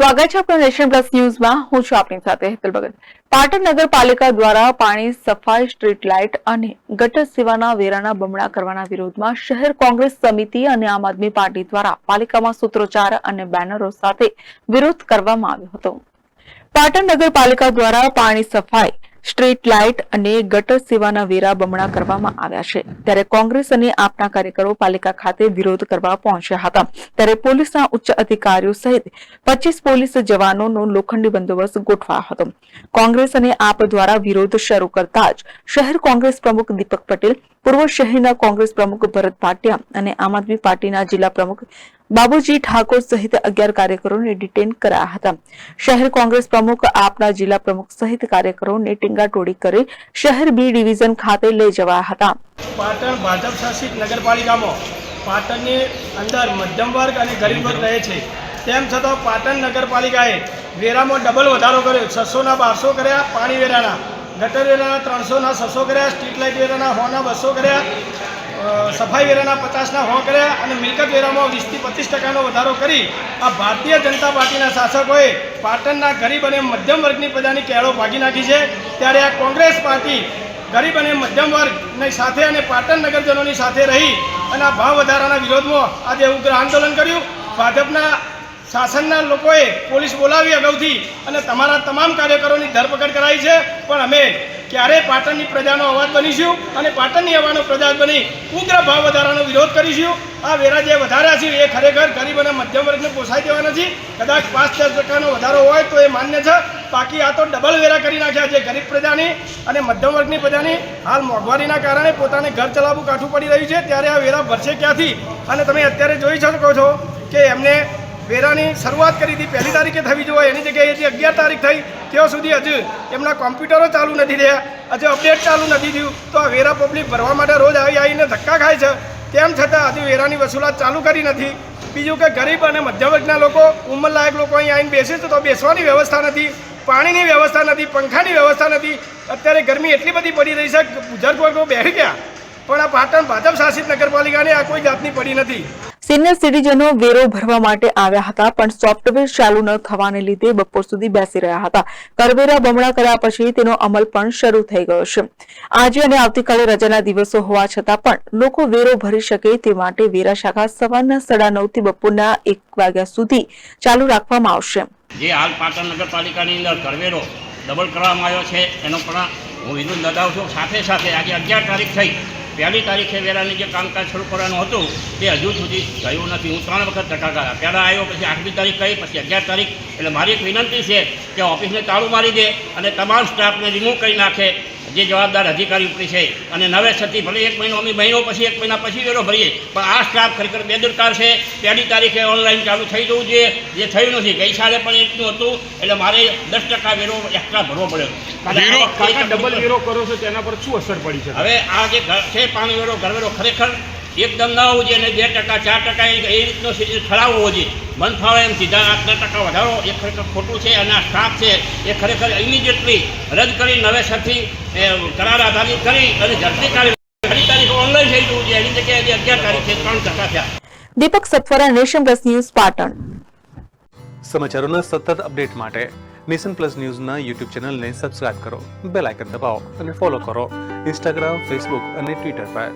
સ્વાગત છે આપણા નેશન પ્લસ ન્યૂઝમાં. હું છું આપની સાથે હેતલ ભગત. પાટણ નગરપાલિકા દ્વારા પાણી સફાઈ, સ્ટ્રીટ લાઇટ અને ગટર સેવાના વેરાના બમણા કરવાના વિરોધમાં શહેર કોંગ્રેસ સમિતિ અને આમ આદમી પાર્ટી દ્વારા પાલિકામાં સૂત્રોચ્ચાર અને બેનરો સાથે વિરોધ કરવામાં આવ્યો હતો. પાટણ નગરપાલિકા દ્વારા પાણી સફાઈ સ્ટ્રીટ લાઇટ અને ગટર સેવાના વેરા બમણા કરવામાં આવ્યા છે. ત્યારે કોંગ્રેસ અને આપના કાર્યકરો પાલિકા ખાતે વિરોધ કરવા પહોંચ્યા હતા. ત્યારે પોલીસના ઉચ્ચ અધિકારીઓ સહિત પચીસ પોલીસ જવાનોનો લોખંડી બંદોબસ્ત ગોઠવાયો હતો. કોંગ્રેસ અને આપ દ્વારા વિરોધ શરૂ કરતા જ શહેર કોંગ્રેસ પ્રમુખ દીપક પટેલ, પૂર્વ શહેરના કોંગ્રેસ પ્રમુખ ભરત ભાટિયા અને આમ આદમી પાર્ટીના જિલ્લા પ્રમુખ બાબુજી ઠાકોર સહિત અગિયાર કાર્યકરોને ડિટેન કરાયા હતા. શહેર કોંગ્રેસ પ્રમુખ આપના જિલ્લા પ્રમુખ સહિત કાર્યકરોને ટીંગાટોડી કરી શહેર બી ડિવિઝન ખાતે લઈ જવાયા હતા. પાટણ ભાજપ શાસિત નગરપાલિકામાં પાટણની અંદર મધ્યમ વર્ગ અને ગરીબ વર્ગ રહે છે. તેમ છતાં પાટણ નગરપાલિકાએ વેરામાં ડબલ વધારો કર્યો. છસોના બારસો કર્યા, પાણી વેરાના ગટર વેરાના ત્રણસોના છસો કર્યા સ્ટ્રીટ લાઇટ વેરાના હોના બસો કર્યા સફાઈ વેરાના પચાસના હો કર્યા અને મિલકત વેરામાં વીસથી પચીસ ટકાનો વધારો કરી આ ભારતીય જનતા પાર્ટીના શાસકોએ પાટણના ગરીબ અને મધ્યમ વર્ગની પ્રજાની કેળો ભાગી નાખી છે. ત્યારે આ કોંગ્રેસ પાર્ટી ગરીબ અને મધ્યમ વર્ગની સાથે અને પાટણ નગરજનોની સાથે રહી અને આ ભાવ વધારાના વિરોધમાં આજે ઉગ્ર આંદોલન કર્યું. ભાજપના શાસનના લોકોએ પોલીસ બોલાવી અગાઉથી અને તમારા તમામ કાર્યકરોની ધરપકડ કરાઈ છે. પણ અમે ક્યારેય પાટણની પ્રજાનો અવાજ બનીશું અને પાટણની હવાનો પ્રજા બની ઉગ્ર ભાવ વધારાનો વિરોધ કરીશું. આ વેરા જે વધાર્યા છે એ ખરેખર ગરીબ અને મધ્યમ વર્ગને પોસાઈ દેવા નથી કદાચ પાંચ દસ ટકાનો વધારો હોય તો એ માન્ય છે. બાકી આ તો ડબલ વેરા કરી નાખ્યા છે ગરીબ પ્રજાની અને મધ્યમ વર્ગની પ્રજાની. હાલ મોંઘવારીના કારણે પોતાને ઘર ચલાવવું કાઠું પડી રહ્યું છે. ત્યારે આ વેરા ભરશે ક્યાંથી? અને તમે અત્યારે જોઈ શકો છો કે એમને વેરાની શરૂઆત કરી હતી. પહેલી તારીખે થવી જોઈએ. એની જગ્યાએ હજી અગિયાર તારીખ થઈ. ત્યાં સુધી હજુ એમના કોમ્પ્યુટરો ચાલુ નથી રહ્યા. હજુ અપડેટ ચાલુ નથી થયું. તો આ વેરા પબ્લિક ભરવા માટે રોજ આવી આવીને ધક્કા ખાય છે. તેમ છતાં હજુ વેરાની વસૂલાત ચાલુ કરી નથી. બીજું કે ગરીબ અને મધ્યવર્ગના લોકો ઉંમરલાયક લોકો અહીં આવીને બેસે છે તો બેસવાની વ્યવસ્થા નથી. પાણીની વ્યવસ્થા નથી. પંખાની વ્યવસ્થા નથી. અત્યારે ગરમી એટલી બધી પડી રહી છે બુઝુર્ગ વર્ગો બેસી ગયા. પણ આ પાટણ ભાજપ શાસિત નગરપાલિકાને આ કોઈ જાતની પડી નથી. સિનિયર સિટીઝનો વેરો ભરવા માટે આવ્યા હતા, પણ સોફ્ટવેર ચાલુ ન થવાને લીધે બપોર સુધી બેસી રહ્યા હતા. કરવેરા બમણા કર્યા પછી તેનો અમલ પણ શરૂ થઈ ગયો છે. આજે અને આવતીકાલે રજાના દિવસો હોવા છતાં પણ લોકો વેરો ભરી શકે તે માટે વેરા શાખા સવારના સાડા નવથી બપોરના એક વાગ્યા સુધી ચાલુ રાખવામાં આવશે. જે હાલ પાટણ નગરપાલિકાની અંદર કરવેરો ડબલ કરવામાં આવ્યો છે, એનો પણ હું વિરોધ લગાવું છું. સાથે સાથે આજે અગિયાર તારીખ થઈ પહેલી તારીખે વેરાની જે કામકાજ શરૂ કરવાનું હતું, તે હજુ સુધી થયું નથી. હું ત્રણ વખત ધક્કા પહેલાં આવ્યો, પછી આઠમી તારીખ કહી પછી અગિયાર તારીખ. એટલે મારી એક વિનંતી છે કે ઓફિસને તાળું મારી દે અને તમામ સ્ટાફને રિમૂવ કરી નાખે. જે જવાબદાર અધિકારી ઉપરી છે અને નવેસરથી ભલે એક મહિનો અમે મહિનો પછી એક મહિના પછી વેરો ભરીએ પણ આ સ્ટાફ ખરેખર બેદરકાર છે. પહેલી તારીખે ઓનલાઈન ચાલુ થઈ જવું જોઈએ. જે થયું નથી ગઈ સાલે પણ એટલું હતું એટલે મારે દસ ટકા વેરો એક્સ્ટ્રા ભરવો પડ્યો. ડબલ વેરો કરો છો તેના પર શું અસર પડી છે? હવે આ જે છે પાણી વેરો ઘર વેરો ખરેખર એકદમ ના હોવું જોઈએ અને બે ટકા ચાર ટકા એ રીતનો ઠરાવ હોવો જોઈએ. મન ફાવે એમ સીધા આઠ દસ ટકા વધારો એ ખરેખર ખોટું છે અને આ સ્ટાફ છે. એ ખરેખર ઇમિડિયેટલી રદ કરી નવેસરથી એ કરાર આધારિત કરી અને ઝડપી તારીખ ઘણી તારીખ ઓનલાઈન થઈ જવું જોઈએ. એની જગ્યાએ આજે અગિયાર તારીખે ત્રણ ટકા થયા. Deepak Satvara nation plus news Patan. સમાચારોના સતત અપડેટ માટે નેશન પ્લસ ન્યૂઝના યુટ્યુબ ચેનલને સબસ્ક્રાઇબ કરો. બેલ આઇકન દબાવો અને ફોલો કરો. ઇન્સ્ટાગ્રામ ફેસબુક અને ટ્વિટર પર.